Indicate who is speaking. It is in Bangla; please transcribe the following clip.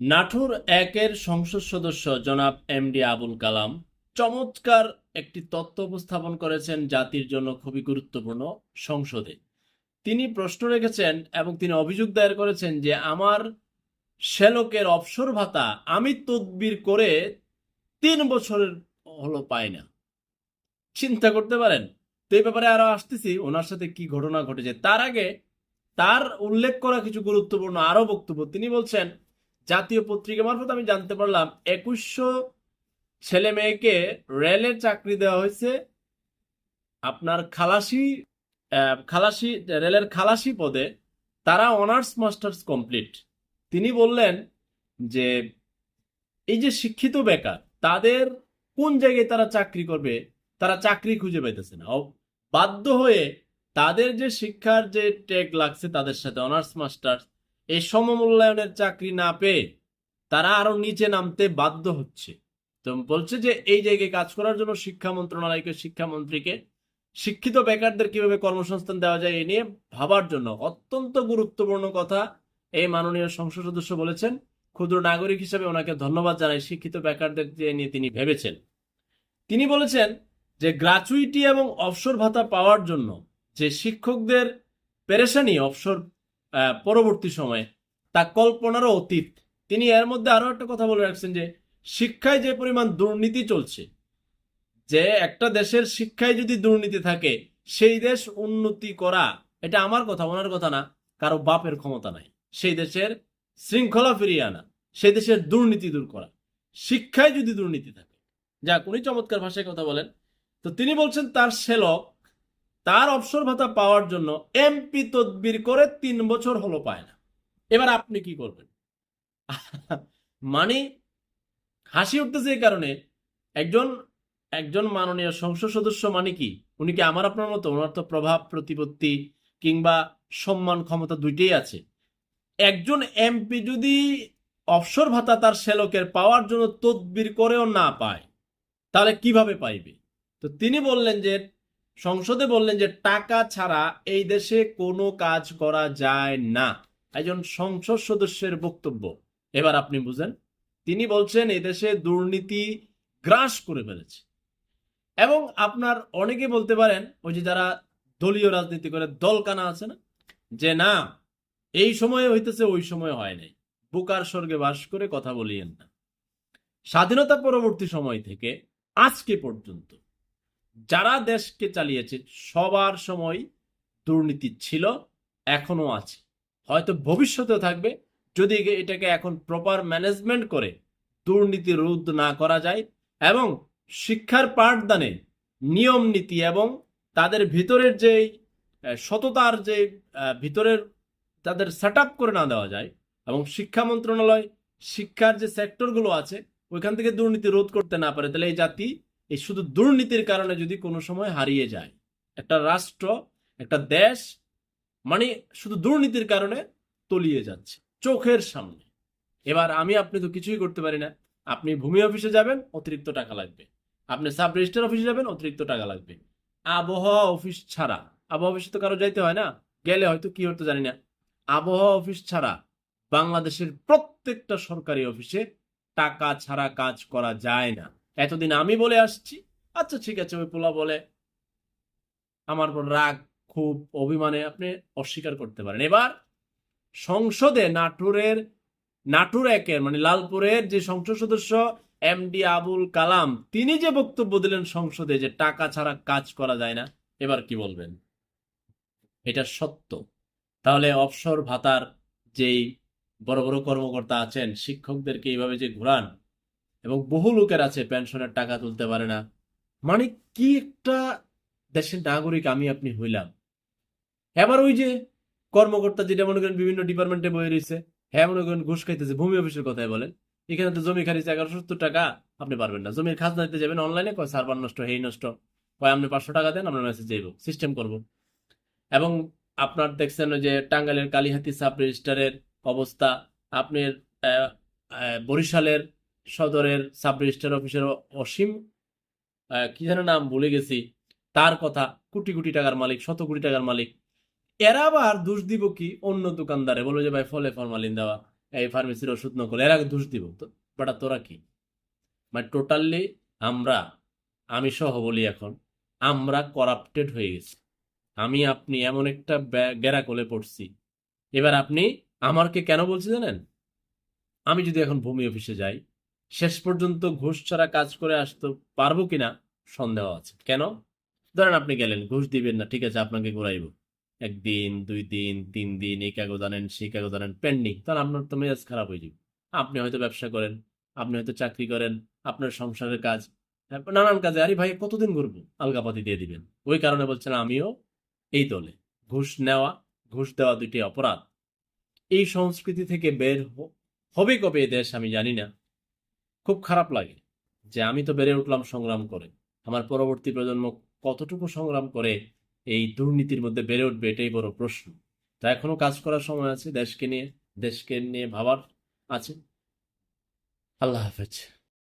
Speaker 1: নাটোর একের সংসদ সদস্য জনাব এম ডি আবুল কালাম চমৎকার একটি তত্ত্ব উপস্থাপন করেছেন জাতির জন্য খুবই গুরুত্বপূর্ণ সংসদে। তিনি প্রশ্ন রেখেছেন এবং তিনি অভিযোগ দায়ের করেছেন যে আমার শ্যালকের অবসর ভাতা আমি তদবির করে তিন বছরের হলো পাই না। চিন্তা করতে পারেন, তো এই ব্যাপারে আরও আসতেছি, ওনার সাথে কি ঘটনা ঘটেছে। তার আগে তার উল্লেখ করা কিছু গুরুত্বপূর্ণ আরও বক্তব্য। তিনি বলছেন জাতীয় পত্রিকা মারফত আমি জানতে পারলাম, একুশশো ছেলে মেয়েকে রেলের চাকরি দেওয়া হয়েছে। আপনার খালাসি খালাসি, রেলের খালাসি পদে তারা অনার্স মাস্টার্স কমপ্লিট। তিনি বললেন যে, এই যে শিক্ষিত বেকার, তাদের কোন জায়গায় তারা চাকরি করবে, তারা চাকরি খুঁজে পাইতেছে না। বাধ্য হয়ে তাদের যে শিক্ষার যে টেক লাগছে, তাদের সাথে অনার্স মাস্টার্স এই সমমূল্যায়নের চাকরি না পেয়ে তারা আরও নিচে নামতে বাধ্য হচ্ছে। তো বলছে যে এই জায়গায় কাজ করার জন্য শিক্ষা মন্ত্রণালয়কে শিক্ষামন্ত্রীকে শিক্ষিত বেকারদের কীভাবে কর্মসংস্থান দেওয়া যায় এ নিয়ে ভাবার জন্য অত্যন্ত গুরুত্বপূর্ণ কথা এই মাননীয় সংসদ সদস্য বলেছেন। ক্ষুদ্র নাগরিক হিসেবে ওনাকে ধন্যবাদ জানাই শিক্ষিত বেকারদের নিয়ে তিনি ভেবেছেন। তিনি বলেছেন যে গ্রাচুইটি এবং অবসর ভাতা পাওয়ার জন্য যে শিক্ষকদের পেরেশানি, অবসর পরবর্তী সময়ে, তা কল্পনারও অতীত। তিনি এর মধ্যে আরও একটা কথা বলে রাখছেন যে, শিক্ষায় যে পরিমাণ দুর্নীতি চলছে, যে একটা দেশের শিক্ষায় যদি দুর্নীতি থাকে, সেই দেশ উন্নতি করা, এটা আমার কথা, ওনার কথা না, কারও বাপের ক্ষমতা নাই। সেই দেশের শৃঙ্খলা ফিরিয়ে আনা, সেই দেশের দুর্নীতি দূর করা। শিক্ষায় যদি দুর্নীতি থাকে, যাক, উনি চমৎকার ভাষায় কথা বলেন। তো তিনি বলছেন, তার সেলক তার অবসর ভাতা পাওয়ার জন্য এমপি তদবির করে তিন বছর হলো পায় না। এবার আপনি কি করবেন? মানে হাসি উঠতেছে এই কারণে। একজন একজন মাননীয় সংসদ সদস্য মানে কি? উনি কি আমার আপনার মতো? ওনার তো প্রভাব, প্রতিপত্তি কিংবা সম্মান ক্ষমতা দুইটাই আছে। একজন এমপি যদি অবসর ভাতা তার সেলকের পাওয়ার জন্য তদবির করেও না পায়, তাহলে কীভাবে পাইবে? তো তিনি বললেন যে সংসদে বললেন যে টাকা ছাড়া এই দেশে কোনো কাজ করা যায় না। একজন সংসদ সদস্যের বক্তব্য। এবার আপনি বুঝেন, তিনি বলছেন এই দেশে দুর্নীতি গ্রাস করে ফেলেছে। এবং আপনার অনেকে বলতে পারেন, ওই যে যারা দলীয় রাজনীতি করে, দলকানা আছে না, যে না, এই সময়ে হইতেছে, ওই সময় হয় নাই। বুকার স্বর্গে বাস করে কথা বলিয়েন না। স্বাধীনতা পরবর্তী সময় থেকে আজকে পর্যন্ত যারা দেশকে চালিয়েছে, সবার সময় দুর্নীতি ছিল এখনও আছে। হয়তো ভবিষ্যতেও থাকবে, যদি এটাকে এখন প্রপার ম্যানেজমেন্ট করে দুর্নীতি রোধ না করা যায় এবং শিক্ষার পাঠদানে নিয়ম নীতি এবং তাদের ভিতরের যে সততার যে ভিতরের তাদের সেট করে না দেওয়া যায় এবং শিক্ষা মন্ত্রণালয়, শিক্ষার যে সেক্টরগুলো আছে, ওইখান থেকে দুর্নীতি রোধ করতে না পারে, তাহলে এই জাতি এই শুধু দুর্নীতির কারণে যদি কোনো সময় হারিয়ে যায়, একটা রাষ্ট্র, একটা দেশ মানে শুধু দুর্নীতির কারণে তলিয়ে যাচ্ছে চোখের সামনে। এবার আমি, আপনি তো কিছুই করতে পারি না। আপনি ভূমি অফিসে যাবেন, অতিরিক্ত টাকা লাগবে। আপনি সাব রেজিস্টার অফিসে যাবেন, অতিরিক্ত টাকা লাগবে। আবহাওয়া অফিস ছাড়া, আবহাওয়া অফিসে তো কারও যাইতে হয় না, গেলে হয়তো কি হতো জানি না। আবহাওয়া অফিস ছাড়া বাংলাদেশের প্রত্যেকটা সরকারি অফিসে টাকা ছাড়া কাজ করা যায় না। এতদিন আমি বলে আসছি। আচ্ছা ঠিক আছে, ওই পোলা বলে। আমার উপর রাগ খুব অভিমানে আপনি অস্বীকার করতে পারেন। এবার সংসদে নাটোরের, নাটোর একের মানে লালপুরের যে সংসদ সদস্য এম ডি আবুল কালাম, তিনি যে বক্তব্য দিলেন সংসদে যে টাকা ছাড়া কাজ করা যায় না, এবার কি বলবেন? এটা সত্য। তাহলে অবসর ভাতার যেই বড় বড় কর্মকর্তা আছেন, শিক্ষকদেরকে এইভাবে যে ঘুরান এবং বহু লোকের আছে পেনশনের টাকা তুলতে পারে না। মানে কি একটা দেশের নাগরিক আমি আপনি হইলাম। এবার ওই যে কর্মকর্তা যেটা মনে করেন বিভিন্ন ডিপার্টমেন্টে বয়ে রয়েছে হ্যাঁ মনে করেন ঘুষ খাইতেছে, ভূমি অফিসের কথাই বলেন, এখানে তো জমি খারিজ এগারোশো সত্তর টাকা, আপনি পারবেন না। জমির খাজনা দিতে যাবেন অনলাইনে কয় সার্ভার নষ্ট, হেই নষ্ট, কয় আপনি পাঁচশো টাকা দেন, আমরা মেসেজ যাইব সিস্টেম করব। এবং আপনার দেখছেন যে টাঙ্গাইলের কালীহাতি সাব রেজিস্টারের অবস্থা, আপনার বরিশালের সদরের সাব রেজিস্টার অফিসের অসীম কি যেন নাম ভুলে গেছি, তার কথা, কোটি কোটি টাকার মালিক, শত কোটি টাকার মালিক। এরা আবার দোষ দিব কি? অন্য দোকানদারে। বলব যে, ভাই, ফলে ফরমালিন দেওয়া, এই ফার্মেসির ওষুধ নকল। এর দোষ দিব। তো, বেটা, তোরা কি? মানে টোটালি আমরা, আমি সহ বলি এখন, আমরা করাপ্টেড হয়ে গেছি। আমি, আপনি এমন একটা গেরা কোলে পড়ছি। এবার আপনি আমাকে কেন বলছি জানেন? আমি যদি এখন ভূমি অফিসে যাই শেষ পর্যন্ত ঘুষ ছাড়া কাজ করে আসতে পারব কিনা সন্দেহ আছে। কেন? ধরেন আপনি গেলেন, ঘুষ দিবেন না, ঠিক আছে, আপনাকে ঘুরাইব। একদিন, দুই দিন, তিন দিন, এই কাগজ আনেন, সেই কাগজ আনেন পেন্ডিং তাহলে আপনার তো মেজাজ খারাপ হয়ে যাবে। আপনি হয়তো ব্যবসা করেন, আপনি হয়তো চাকরি করেন, আপনার সংসারের কাজ নানান কাজে, আরে ভাই, কতদিন ঘুরবো? আলগাপাতি দিয়ে দিবেন। ওই কারণে বলছেন, আমিও এই দলে। ঘুষ নেওয়া, ঘুষ দেওয়া দুটি অপরাধ। এই সংস্কৃতি থেকে বের হবে কবে দেশ আমি জানি না। খুব খারাপ লাগে যে আমি তো বেড়ে উঠলাম সংগ্রাম করে। আমার পরবর্তী প্রজন্ম কতটুকু সংগ্রাম করে এই দুর্নীতির মধ্যে বেড়ে উঠবে এটাই বড় প্রশ্ন। তা এখনও কাজ করার সময় আছে দেশকে নিয়ে দেশকে নিয়ে ভাবার আছে। আল্লাহ হাফেজ।